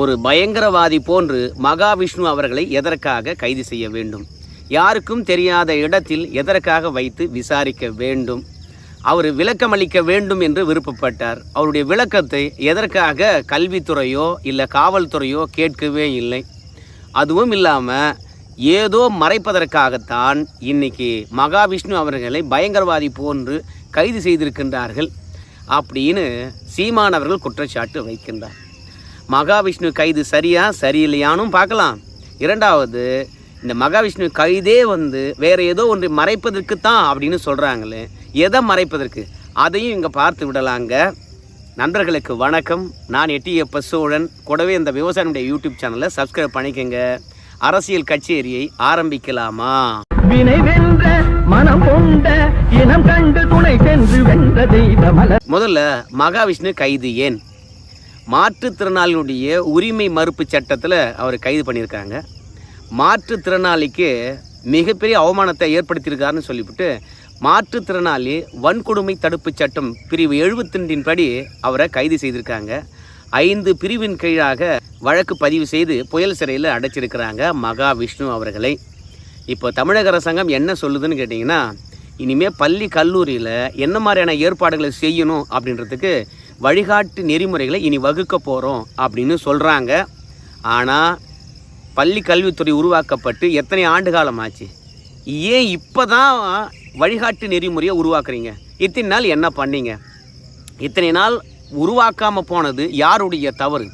ஒரு பயங்கரவாதி போன்று மகாவிஷ்ணு அவர்களை எதற்காக கைது செய்ய வேண்டும்? யாருக்கும் தெரியாத இடத்தில் எதற்காக வைத்து விசாரிக்க வேண்டும்? அவர் விளக்கமளிக்க வேண்டும் என்று விருப்பப்பட்டார். அவருடைய விளக்கத்தை எதற்காக கல்வித்துறையோ இல்லை காவல்துறையோ கேட்கவே இல்லை. அதுவும் இல்லாமல் ஏதோ மறைப்பதற்காகத்தான் இன்னைக்கு மகாவிஷ்ணு அவர்களை பயங்கரவாதி போன்று கைது செய்திருக்கின்றார்கள். அப்படின்னு சீமானவர்கள் குற்றச்சாட்டு வைக்கின்றார். மகாவிஷ்ணு கைது சரியா சரியில்லையானும் பார்க்கலாம். இரண்டாவது இந்த மகாவிஷ்ணு கைதே வந்து வேற ஏதோ ஒன்று மறைப்பதற்கு தான் அப்படின்னு சொல்கிறாங்களே எதை மறைப்பதற்கு? அதையும் இங்கே பார்த்து விடலாங்க. நண்பர்களுக்கு வணக்கம். நான் எட்டியப்ப சோழன் கூடவே இந்த விவசாயினுடைய யூடியூப் சேனலை சப்ஸ்கிரைப் பண்ணிக்கங்க. அரசியல் கச்சேரியை ஆரம்பிக்கலாமா? முதல்ல மகாவிஷ்ணு கைது ஏன்? மாற்றுத்திறனாளியுடைய உரிமை மறுப்பு சட்டத்தில் அவர் கைது பண்ணியிருக்காங்க. மாற்றுத்திறனாளிக்கு மிகப்பெரிய அவமானத்தை ஏற்படுத்தியிருக்காருன்னு சொல்லிவிட்டு மாற்றுத்திறனாளி வன்கொடுமை தடுப்பு சட்டம் பிரிவு எழுபத்தெண்டின் படி அவரை கைது செய்திருக்காங்க. ஐந்து பிரிவின் கீழாக வழக்கு பதிவு செய்து புயல் சிறையில் அடைச்சிருக்கிறாங்க மகாவிஷ்ணு அவர்களை. இப்போ தமிழக அரசாங்கம் என்ன சொல்லுதுன்னு கேட்டிங்கன்னா இனிமேல் பள்ளி கல்லூரியில் என்ன மாதிரியான ஏற்பாடுகளை செய்யணும் அப்படின்றதுக்கு வழிகாட்டு நெறிமுறைகளை இனி வகுக்க போகிறோம் அப்படின்னு சொல்கிறாங்க ஆனால் பள்ளி கல்வித்துறை உருவாக்கப்பட்டு எத்தனை ஆண்டு காலம் ஆச்சு ஏன் இப்போ தான் வழிகாட்டு நெறிமுறையை உருவாக்குறீங்க? இத்தனை நாள் என்ன பண்ணீங்க? இத்தனை நாள் உருவாக்காமல் போனது யாருடைய தவறு?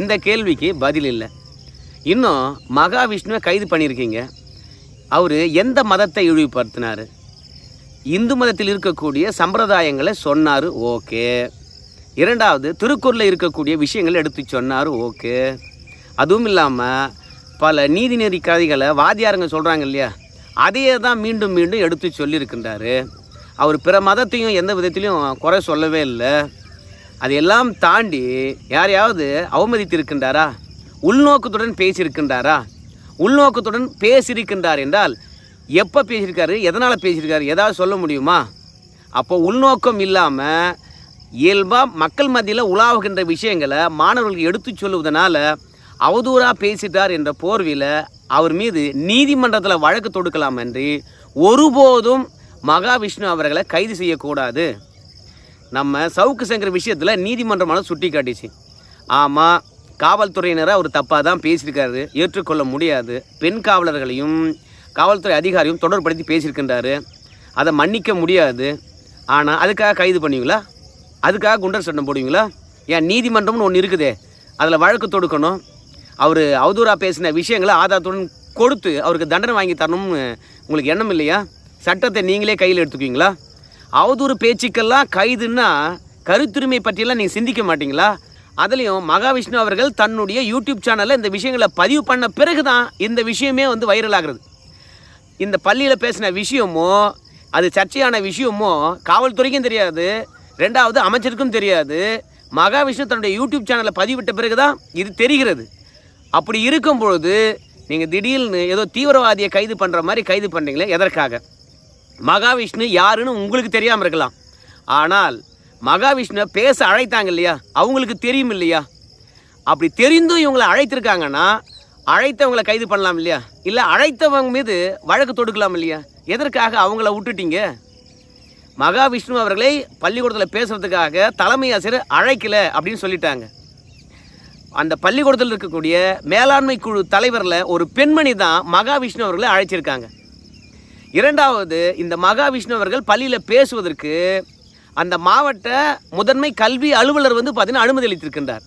இந்த கேள்விக்கு பதில் இல்லை. இன்னும் மகாவிஷ்ணுவை கைது பண்ணியிருக்கீங்க. அவர் எந்த மதத்தை இழிவுபடுத்தினார்? இந்து மதத்தில் இருக்கக்கூடிய சம்பிரதாயங்களை சொன்னார் ஓகே. இரண்டாவது திருக்குறளில் இருக்கக்கூடிய விஷயங்களை எடுத்து சொன்னார் ஓகே. அதுவும் இல்லாமல் பல நீதிநெறி கதைகளை வாதியாருங்க சொல்கிறாங்க இல்லையா? அதையே தான் மீண்டும் மீண்டும் எடுத்து சொல்லியிருக்கின்றாரு. அவர் பிற மதத்தையும் எந்த விதத்திலையும் குறை சொல்லவே இல்லை. அதையெல்லாம் தாண்டி யாரையாவது அவமதித்திருக்கின்றாரா? உள்நோக்கத்துடன் பேசியிருக்கின்றாரா? உள்நோக்கத்துடன் பேசியிருக்கின்றார் என்றால் எப்போ பேசியிருக்காரு? எதனால் பேசியிருக்காரு? ஏதாவது சொல்ல முடியுமா? அப்போ உள்நோக்கம் இல்லாமல் இயல்பாக மக்கள் மத்தியில் உலாவுகின்ற விஷயங்களை மாணவர்களுக்கு எடுத்து சொல்லுவதனால அவதூறாக பேசிட்டார் என்ற போர்வையில் அவர் மீது நீதிமன்றத்தில் வழக்கு தொடுக்கலாம் என்று ஒருபோதும் மகாவிஷ்ணு அவர்களை கைது செய்யக்கூடாது. நம்ம சவுக்கு சங்கர் விஷயத்தில் நீதிமன்றமான சுட்டி காட்டிச்சு ஆமாம் காவல்துறையினராக அவர் தப்பாக தான் பேசியிருக்காரு ஏற்றுக்கொள்ள முடியாது. பெண் காவலர்களையும் காவல்துறை அதிகாரியும் தொடர்படுத்தி பேசியிருக்கின்றாரு. அதை மன்னிக்க முடியாது. ஆனால் அதுக்காக கைது பண்ணுவீங்களா அதுக்காக குண்டர் சட்டம் போடுவீங்களா? ஏன் நீதிமன்றம்னு ஒன்று இருக்குதே. அதில் வழக்கு தொடுக்கணும். அவர் அவதூறாக பேசின விஷயங்களை ஆதாரத்துடன் கொடுத்து அவருக்கு தண்டனை வாங்கி தரணும்னு உங்களுக்கு எண்ணம் இல்லையா? சட்டத்தை நீங்களே கையில் எடுத்துக்குவீங்களா? அவதூறு பேச்சுக்கெல்லாம் கைதுன்னா கருத்துரிமை பற்றியெல்லாம் நீங்கள் சிந்திக்க மாட்டீங்களா? அதுலேயும் மகாவிஷ்ணு அவர்கள் தன்னுடைய யூடியூப் சேனலில் இந்த விஷயங்களை பதிவு பண்ண பிறகு தான் இந்த விஷயமே வந்து வைரல் ஆகிறது. இந்த பள்ளியில் பேசின விஷயமோ அது சர்ச்சையான விஷயமோ காவல்துறைக்கும் தெரியாது. ரெண்டாவது அமைச்சருக்கும் தெரியாது. மகாவிஷ்ணு தன்னுடைய யூடியூப் சேனலை பதிவிட்ட பிறகு தான் இது தெரிகிறது. அப்படி இருக்கும் பொழுது நீங்கள் திடீர்னு ஏதோ தீவிரவாதியை கைது பண்ணுற மாதிரி கைது பண்ணுறீங்களே எதற்காக? மகாவிஷ்ணு யாருன்னு உங்களுக்கு தெரியாமல் இருக்கலாம். ஆனால் மகாவிஷ்ணுவை பேச அழைத்தாங்க இல்லையா? அவங்களுக்கு தெரியும் இல்லையா? அப்படி தெரிந்தும் இவங்களை அழைத்திருக்காங்கன்னா அழைத்தவங்களை கைது பண்ணலாம் இல்லையா? இல்லை அழைத்தவங்க மீது வழக்கு தொடுக்கலாம் இல்லையா? எதற்காக அவங்கள விட்டுட்டீங்க? மகாவிஷ்ணு அவர்களை பள்ளிக்கூடத்தில் பேசுகிறதுக்காக தலைமை ஆசிரியர் அழைக்கல அப்படின்னு சொல்லிட்டாங்க. அந்த பள்ளிக்கூடத்தில் இருக்கக்கூடிய மேலாண்மை குழு தலைவரில் ஒரு பெண்மணி தான் மகாவிஷ்ணு அவர்களை அழைச்சிருக்காங்க. இரண்டாவது இந்த மகாவிஷ்ணு அவர்கள் பள்ளியில் பேசுவதற்கு அந்த மாவட்ட முதன்மை கல்வி அலுவலர் வந்து பார்த்தீங்கன்னா அனுமதி அளித்திருக்கின்றார்.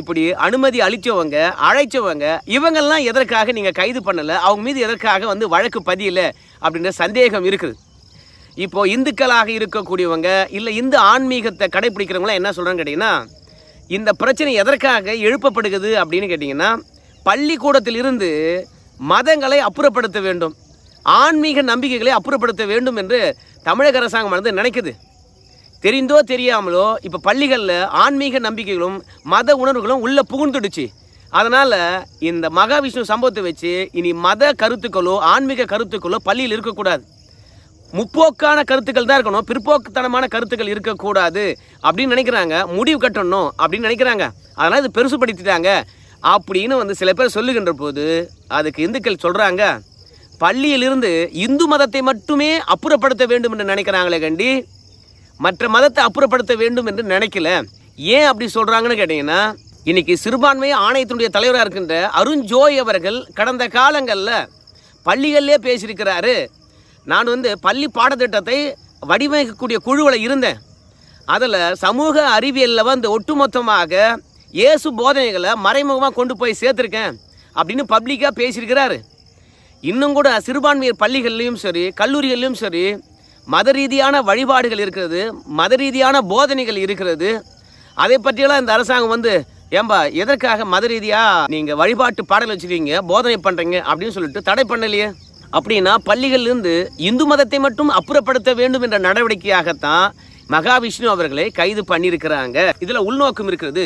இப்படி அனுமதி அளித்தவங்க அழைச்சவங்க இவங்கெல்லாம் எதற்காக நீங்கள் கைது பண்ணலை? அவங்க மீது எதற்காக வந்து வழக்கு பதியலை? அப்படின்ற சந்தேகம் இருக்குது. இப்போ இந்துக்களாக இருக்கக்கூடியவங்க இல்லை இந்து ஆன்மீகத்தை கடைபிடிக்கிறவங்களாம் என்ன சொல்கிறாங்க கேட்டிங்கன்னா இந்த பிரச்சனை எதற்காக எழுப்பப்படுகிறது அப்படின்னு கேட்டிங்கன்னா பள்ளிக்கூடத்தில் இருந்து மதங்களை அப்புறப்படுத்த வேண்டும். ஆன்மீக நம்பிக்கைகளை அப்புறப்படுத்த வேண்டும் என்று தமிழக அரசாங்கம் வந்து நினைக்குது. தெரிந்தோ தெரியாமலோ இப்போ பள்ளிகளில் ஆன்மீக நம்பிக்கைகளும் மத உணர்வுகளும் உள்ளே புகுந்துடுச்சு. அதனால் இந்த மகாவிஷ்ணு சம்பவத்தை வச்சு இனி மத கருத்துக்களோ ஆன்மீக கருத்துக்களோ பள்ளியில் இருக்கக்கூடாது. முற்போக்கான கருத்துக்கள் தான் இருக்கணும். பிற்போக்குத்தனமான கருத்துக்கள் இருக்கக்கூடாது அப்படின்னு நினைக்கிறாங்க. முடிவு கட்டணும் அப்படின்னு நினைக்கிறாங்க. அதனால் இது பெருசுப்படுத்திட்டாங்க. அப்படின்னு வந்து சில பேர் சொல்லுகின்ற போது அதுக்கு இந்துக்கள் சொல்கிறாங்க பள்ளியிலிருந்து இந்து மதத்தை மட்டுமே அப்புறப்படுத்த வேண்டும் என்று நினைக்கிறாங்களே கண்டி. மற்ற மதத்தை அப்புறப்படுத்த வேண்டும் என்று நினைக்கல. ஏன் அப்படி சொல்கிறாங்கன்னு கேட்டிங்கன்னா இன்றைக்கி சிறுபான்மை ஆணையத்தினுடைய தலைவராக இருக்கின்ற அருண் ஜோய் அவர்கள் கடந்த காலங்களில் பள்ளிகளிலே பேசியிருக்கிறாரு. நான் வந்து பள்ளி பாடத்திட்டத்தை வடிவமைக்கக்கூடிய குழுவில் இருந்தேன். அதில் சமூக அறிவியலில் வந்து ஒட்டுமொத்தமாக இயேசு போதனைகளை மறைமுகமாக கொண்டு போய் சேர்த்துருக்கேன் அப்படின்னு பப்ளிக்காக பேசியிருக்கிறாரு. இன்னும் கூட சிறுபான்மையர் பள்ளிகள்லையும் சரி கல்லூரிகள்லையும் சரி மத ரீதியான வழிபாடுகள் இருக்கிறது மத ரீதியான போதனைகள் இருக்கிறது. அதை பற்றியெல்லாம் இந்த அரசாங்கம் வந்து ஏம்பா எதற்காக மத ரீதியாக நீங்கள் வழிபாட்டு பாடல் வச்சுருக்கீங்க போதனை பண்ணுறீங்க அப்படின்னு சொல்லிட்டு தடை பண்ணலையே. அப்படின்னா பள்ளிகளிலிருந்து இந்து மதத்தை மட்டும் அப்புறப்படுத்த வேண்டும் என்ற நடவடிக்கையாகத்தான் மகாவிஷ்ணு அவர்களை கைது பண்ணியிருக்கிறாங்க. இதில் உள்நோக்கம் இருக்கிறது.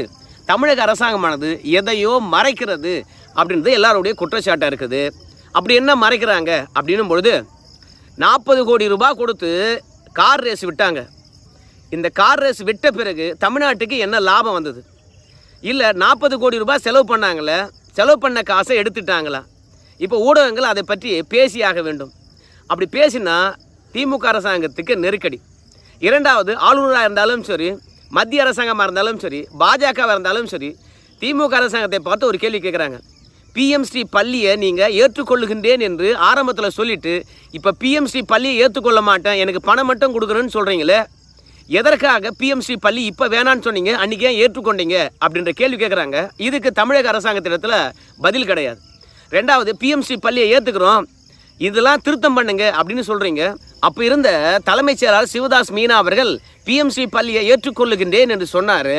தமிழக அரசாங்கமானது எதையோ மறைக்கிறது அப்படின்றது எல்லாருடைய குற்றச்சாட்டாக இருக்குது. அப்படி என்ன மறைக்கிறாங்க? அப்படின்னும் பொழுது நாற்பது கோடி ரூபாய் கொடுத்து கார் ரேஸ் விட்டாங்க. இந்த கார் ரேஸ் விட்ட பிறகு தமிழ்நாட்டுக்கு என்ன லாபம் வந்தது? இல்லை நாற்பது கோடி ரூபாய் செலவு பண்ணாங்களே செலவு பண்ண காசை எடுத்துட்டாங்களா? இப்போ ஊடகங்கள் அதை பற்றி பேசியாக வேண்டும். அப்படி பேசினா திமுக அரசாங்கத்துக்கு நெருக்கடி. இரண்டாவது ஆளுநராக இருந்தாலும் சரி மத்திய அரசாங்கமாக இருந்தாலும் சரி பாஜகவாக இருந்தாலும் சரி திமுக அரசாங்கத்தை பார்த்து ஒரு கேள்வி கேட்குறாங்க. பிஎம் ஸ்ரீ பள்ளியை நீங்கள் ஏற்றுக்கொள்ளுகின்றேன் என்று ஆரம்பத்தில் சொல்லிட்டு இப்போ பிஎம் ஸ்ரீ பள்ளியை ஏற்றுக்கொள்ள மாட்டேன் எனக்கு பணம் மட்டும் கொடுக்குறேன்னு சொல்கிறீங்களே எதற்காக பிஎம்சி பள்ளி இப்போ வேணான்னு சொன்னீங்க அன்றைக்கி ஏன் ஏற்றுக்கொண்டீங்க? அப்படின்ற கேள்வி கேட்குறாங்க. இதுக்கு தமிழக அரசாங்கத்திடத்தில் பதில் கிடையாது. ரெண்டாவது பிஎம்சி பள்ளியை ஏற்றுக்கிறோம் இதெல்லாம் திருத்தம் பண்ணுங்க அப்படின்னு சொல்கிறீங்க அப்போ இருந்த தலைமைச் செயலாளர் சிவதாஸ் மீனா அவர்கள் பிஎம்சி பள்ளியை ஏற்றுக்கொள்ளுகின்றேன் என்று சொன்னார்.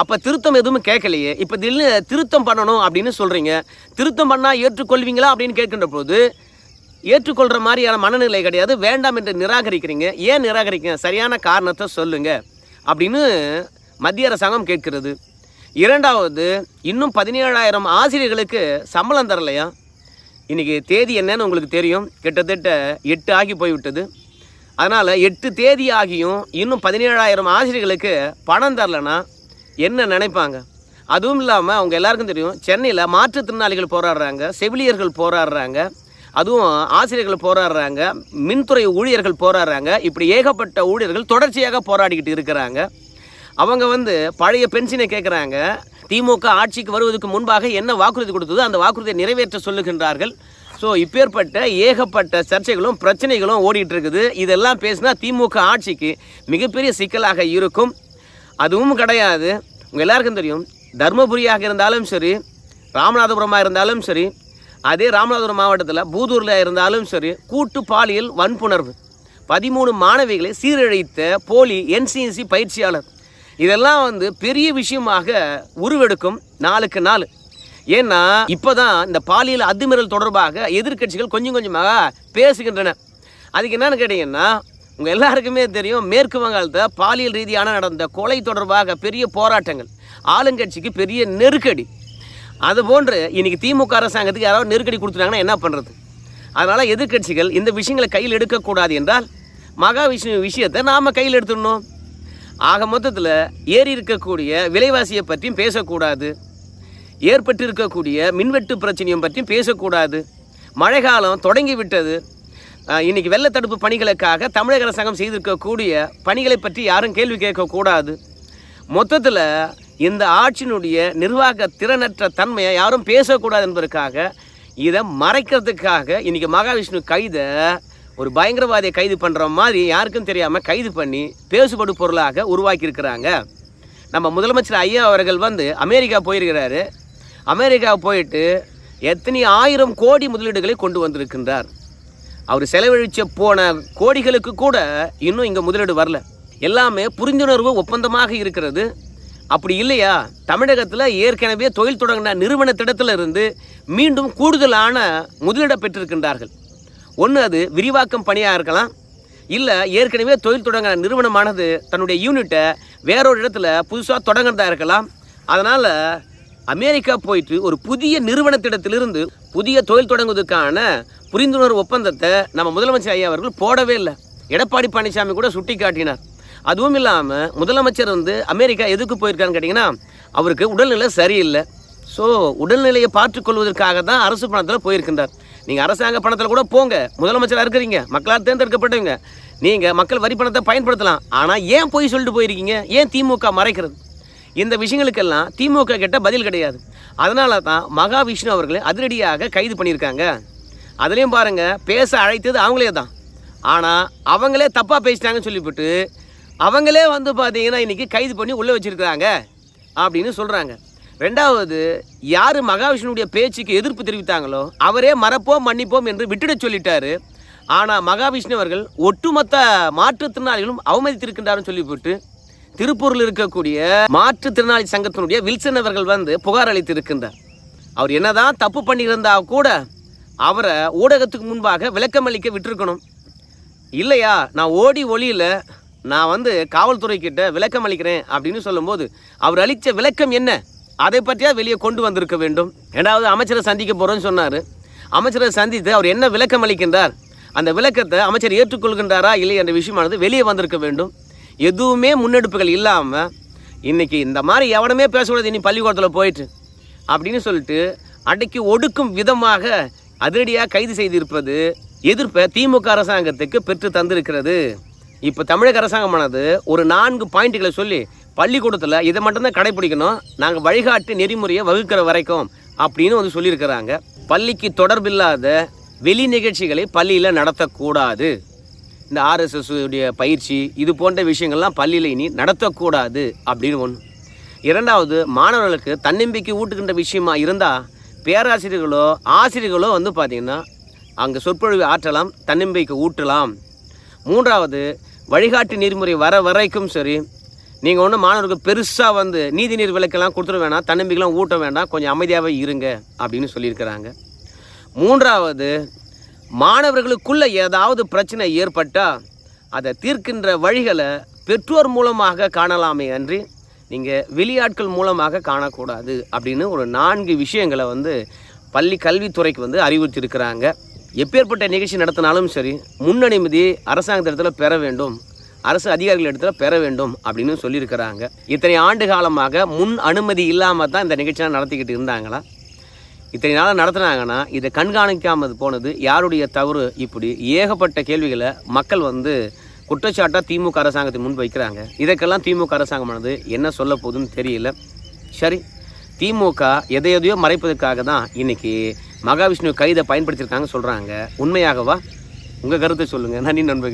அப்போ திருத்தம் எதுவும் கேட்கலையே. இப்போ திடீர்னு திருத்தம் பண்ணணும் அப்படின்னு சொல்கிறீங்க திருத்தம் பண்ணால் ஏற்றுக்கொள்வீங்களா அப்படின்னு கேட்கின்ற போது ஏற்றுக்கொள்கிற மாதிரியான மனநிலை கிடையாது. வேண்டாம் என்று நிராகரிக்கிறீங்க. ஏன் நிராகரிக்கிறீங்க? சரியான காரணத்தை சொல்லுங்கள் அப்படின்னு மத்திய அரசாங்கம் கேட்கிறது. இரண்டாவது இன்னும் பதினேழாயிரம் ஆசிரியர்களுக்கு சம்பளம் தரலையா? இன்றைக்கி தேதி என்னன்னு உங்களுக்கு தெரியும். கிட்டத்தட்ட எட்டு ஆகி போய்விட்டது. அதனால் எட்டு தேதி ஆகியும் இன்னும் பதினேழாயிரம் ஆசிரியர்களுக்கு பணம் தரலன்னா என்ன நினைப்பாங்க? அதுவும் இல்லாமல் அவங்க எல்லாருக்கும் தெரியும் சென்னையில் மாற்றுத்திறனாளிகள் போராடுறாங்க செவிலியர்கள் போராடுறாங்க அதுவும் ஆசிரியர்கள் போராடுறாங்க மின்துறை ஊழியர்கள் போராடுறாங்க இப்படி ஏகப்பட்ட ஊழியர்கள் தொடர்ச்சியாக போராடிக்கிட்டு இருக்கிறாங்க. அவங்க வந்து பழைய பென்ஷனை கேட்குறாங்க திமுக ஆட்சிக்கு வருவதற்கு முன்பாக என்ன வாக்குறுதி கொடுத்ததோ அந்த வாக்குறுதியை நிறைவேற்ற சொல்லுகின்றார்கள். ஸோ இப்பேற்பட்ட ஏகப்பட்ட சர்ச்சைகளும் பிரச்சனைகளும் ஓடிட்டு இருக்குது. இதெல்லாம் பேசினா திமுக ஆட்சிக்கு மிகப்பெரிய சிக்கலாக இருக்கும். அதுவும் கிடையாது. உங்கள் எல்லாருக்கும் தெரியும். தர்மபுரியாக இருந்தாலும் சரி ராமநாதபுரமாக இருந்தாலும் சரி அதே ராமநாதபுரம் மாவட்டத்தில் பூதூரில் இருந்தாலும் சரி கூட்டு பாலியல் வன்புணர்வு. பதிமூணு மாணவிகளை சீரழித்த போலி என்சிஎன்சி பயிற்சியாளர். இதெல்லாம் வந்து பெரிய விஷயமாக உருவெடுக்கும் நாளுக்கு நாள். ஏன்னா இப்போதான் இந்த பாலியல் அத்துமீறல் தொடர்பாக எதிர்க்கட்சிகள் கொஞ்சம் கொஞ்சமாக பேசுகின்றன. அதுக்கு என்னன்னு கேட்டிங்கன்னா உங்கள் எல்லாருக்குமே தெரியும் மேற்கு வங்காளத்தில் பாலியல் ரீதியான நடந்த கொலை தொடர்பாக பெரிய போராட்டங்கள். ஆளுங்கட்சிக்கு பெரிய நெருக்கடி. அதுபோன்று இன்னைக்கு திமுக அரசாங்கத்துக்கு யாராவது நெருக்கடி கொடுத்துட்டாங்கன்னா என்ன பண்ணுறது அதனால் எதிர்க்கட்சிகள் இந்த விஷயங்களை கையில் எடுக்கக்கூடாது என்றால் மகாவிஷ்ணு விஷயத்தை நாம் கையில் எடுத்துடணும். ஆக மொத்தத்தில் ஏறி இருக்கக்கூடிய விலைவாசியை பற்றியும் பேசக்கூடாது. ஏற்பட்டு இருக்கக்கூடிய மின்வெட்டு பிரச்சனையும் பற்றியும் பேசக்கூடாது. மழைக்காலம் தொடங்கி விட்டது. இன்றைக்கி வெள்ளத்தடுப்பு தடுப்பு பணிகளுக்காக தமிழக அரசாங்கம் செய்திருக்கக்கூடிய பணிகளை பற்றி யாரும் கேள்வி கேட்கக்கூடாது. மொத்தத்தில் இந்த ஆட்சியினுடைய நிர்வாக திறனற்ற தன்மையை யாரும் பேசக்கூடாது என்பதற்காக இதை மறைக்கிறதுக்காக இன்றைக்கி மகாவிஷ்ணு கைதை ஒரு பயங்கரவாதியை கைது பண்ணுற மாதிரி யாருக்கும் தெரியாமல் கைது பண்ணி பேசுபடு பொருளாக உருவாக்கியிருக்கிறாங்க. நம்ம முதலமைச்சர் ஐயா அவர்கள் வந்து அமெரிக்கா போயிருக்கிறாரு. அமெரிக்கா போயிட்டு எத்தனை ஆயிரம் கோடி முதலீடுகளை கொண்டு வந்திருக்கின்றார். அவர் செலவழிச்ச போன கோடிகளுக்கு கூட இன்னும் இங்கே முதலீடு வரல. எல்லாமே புரிந்துணர்வு ஒப்பந்தமாக இருக்கிறது. அப்படி இல்லையா? தமிழகத்தில் ஏற்கனவே தொழில் தொடங்கின நிறுவனத்திடத்தில் இருந்து மீண்டும் கூடுதலான முதலீடை பெற்றிருக்கின்றார்கள். ஒன்று அது விரிவாக்கம் பணியாக இருக்கலாம். இல்லை ஏற்கனவே தொழில் தொடங்குற நிறுவனமானது தன்னுடைய யூனிட்டை வேறொரு இடத்துல புதுசாக தொடங்குறதா இருக்கலாம். அதனால் அமெரிக்கா போயிட்டு ஒரு புதிய நிறுவனத்திடத்திலிருந்து புதிய தொழில் தொடங்குவதற்கான புரிந்துணர்வு ஒப்பந்தத்தை நம்ம முதலமைச்சர் ஐயா அவர்கள் போடவே இல்லை. எடப்பாடி பழனிசாமி கூட சுட்டி காட்டினார். அதுவும் இல்லாமல் முதலமைச்சர் வந்து அமெரிக்கா எதுக்கு போயிருக்காருன்னு கேட்டிங்கன்னா அவருக்கு உடல்நிலை சரியில்லை. ஸோ உடல்நிலையை பார்த்துக்கொள்வதற்காக தான் அரசு பணத்தில் போயிருக்கின்றார். நீங்கள் அரசாங்க பணத்தில் கூட போங்க. முதலமைச்சராக இருக்கிறீங்க. மக்களால் தேர்ந்தெடுக்கப்பட்டவங்க. நீங்கள் மக்கள் வரி பணத்தை பயன்படுத்தலாம். ஆனால் ஏன் போய் சொல்லிட்டு போயிருக்கீங்க? ஏன் திமுக மறைக்கிறது? இந்த விஷயங்களுக்கெல்லாம் திமுக கிட்ட பதில் கிடையாது. அதனால தான் மகாவிஷ்ணு அவர்களை அதிரடியாக கைது பண்ணியிருக்காங்க. அதுலேயும் பாருங்கள் பேச அழைத்தது அவங்களே தான். ஆனால் அவங்களே தப்பாக பேசிட்டாங்கன்னு சொல்லிவிட்டு அவங்களே வந்து பார்த்தீங்கன்னா இன்றைக்கி கைது பண்ணி உள்ளே வச்சிருக்கிறாங்க. அப்படின்னு சொல்கிறாங்க ரெண்டாவது யார் மகாவிஷ்ணுடைய பேச்சுக்கு எதிர்ப்பு தெரிவித்தாங்களோ அவரே மறப்போம் மன்னிப்போம் என்று விட்டுட சொல்லிட்டாரு. ஆனால் மகாவிஷ்ணு அவர்கள் ஒட்டுமொத்த மாற்றுத்திறனாளிகளும் அவமதித்திருக்கின்றார்னு சொல்லிவிட்டு திருப்பூரில் இருக்கக்கூடிய மாற்றுத்திறனாளி சங்கத்தினுடைய வில்சன் அவர்கள் வந்து புகார் அளித்திருக்கின்றார். அவர் என்னதான் தப்பு பண்ணியிருந்தா கூட அவரை ஊடகத்துக்கு முன்பாக விளக்கமளிக்க விட்டிருக்கணும். இல்லையா நான் ஓடி ஒளியில் நான் வந்து காவல்துறை கிட்ட விளக்கம் அளிக்கிறேன் அப்படின்னு சொல்லும்போது அவர் அளித்த விளக்கம் என்ன? அதை பற்றியா வெளியே கொண்டு வந்திருக்க வேண்டும். ரெண்டாவது அமைச்சரை சந்திக்க போகிறோன்னு சொன்னார். அமைச்சரை சந்தித்து அவர் என்ன விளக்கம் அளிக்கின்றார்? அந்த விளக்கத்தை அமைச்சர் ஏற்றுக்கொள்கின்றாரா இல்லை என்ற விஷயமானது வெளியே வந்திருக்க வேண்டும். எதுவுமே முன்னெடுப்புகள் இல்லாமல் இன்னைக்கு இந்த மாதிரி எவனுமே பேசக்கூடாது இனி பள்ளிக்கூடத்தில் போயிட்டு அப்படின்னு சொல்லிட்டு அடக்கி ஒடுக்கும் விதமாக அதிரடியாக கைது செய்திருப்பது எதிர்ப்பை திமுக அரசாங்கத்துக்கு பெற்று தந்திருக்கிறது. இப்போ தமிழக அரசாங்கமானது ஒரு நான்கு பாயிண்ட்டுகளை சொல்லி பள்ளிக்கூடத்தில் இதை மட்டும்தான் கடைபிடிக்கணும். நாங்கள் வழிகாட்டு நெறிமுறையை வகுக்கிற வரைக்கும் அப்படின்னு வந்து சொல்லியிருக்கிறாங்க. பள்ளிக்கு தொடர்பில்லாத வெளி நிகழ்ச்சிகளை பள்ளியில் நடத்தக்கூடாது. இந்த ஆர்எஸ்எஸ் உடைய பயிற்சி இது போன்ற விஷயங்கள்லாம் பள்ளியில் இனி நடத்தக்கூடாது அப்படின்னு ஒன்று இரண்டாவது மாணவர்களுக்கு தன்னம்பிக்கை ஊட்டுகின்ற விஷயமா இருந்தால் பேராசிரியர்களோ ஆசிரியர்களோ வந்து பார்த்திங்கன்னா அங்கே சொற்பொழிவு ஆற்றலாம் தன்னம்பிக்கை ஊட்டலாம். மூன்றாவது வழிகாட்டு நெறிமுறை வர வரைக்கும் சரி நீங்கள் ஒன்றும் மாணவர்களுக்கு பெருசாக வந்து நீதிநீர் விளக்கெல்லாம் கொடுத்துட வேணாம் தன்னம்பிக்கைலாம் ஊட்ட வேண்டாம் கொஞ்சம் அமைதியாகவே இருங்க அப்படின்னு சொல்லியிருக்கிறாங்க. மூன்றாவது மாணவர்களுக்குள்ளே ஏதாவது பிரச்சனை ஏற்பட்டால் அதை தீர்க்கின்ற வழிகளை பெற்றோர் மூலமாக காணலாமே அன்றி நீங்கள் வெளியாட்கள் மூலமாக காணக்கூடாது அப்படின்னு ஒரு நான்கு விஷயங்களை வந்து பள்ளி கல்வித்துறைக்கு வந்து அறிவுறுத்தியிருக்கிறாங்க. எப்பேற்பட்ட நிகழ்ச்சி நடத்தினாலும் சரி முன்னனுமதி அரசாங்கத்திடத்தில் பெற வேண்டும். அரசு அதிகாரிகள் இடத்துல பெற வேண்டும் அப்படின்னு சொல்லியிருக்கிறாங்க. இத்தனை ஆண்டு காலமாக முன் அனுமதி இல்லாமல் தான் இந்த நிகழ்ச்சியெலாம் நடத்திக்கிட்டு இருந்தாங்களா? இத்தனை நாளாக நடத்துனாங்கன்னா இதை கண்காணிக்காமல் போனது யாருடைய தவறு? இப்படி ஏகப்பட்ட கேள்விகளை மக்கள் வந்து குற்றச்சாட்டாக திமுக அரசாங்கத்தை முன் வைக்கிறாங்க இதற்கெல்லாம் திமுக அரசாங்கமானது என்ன சொல்ல போகுதுன்னு தெரியல. சரி திமுக எதை எதையோ மறைப்பதற்காக தான் இன்றைக்கி மகாவிஷ்ணு கைதை பயன்படுத்தியிருக்காங்க சொல்கிறாங்க உண்மையாகவா? உங்கள் கருத்தை சொல்லுங்கள் நன்றி நண்பர்கள்.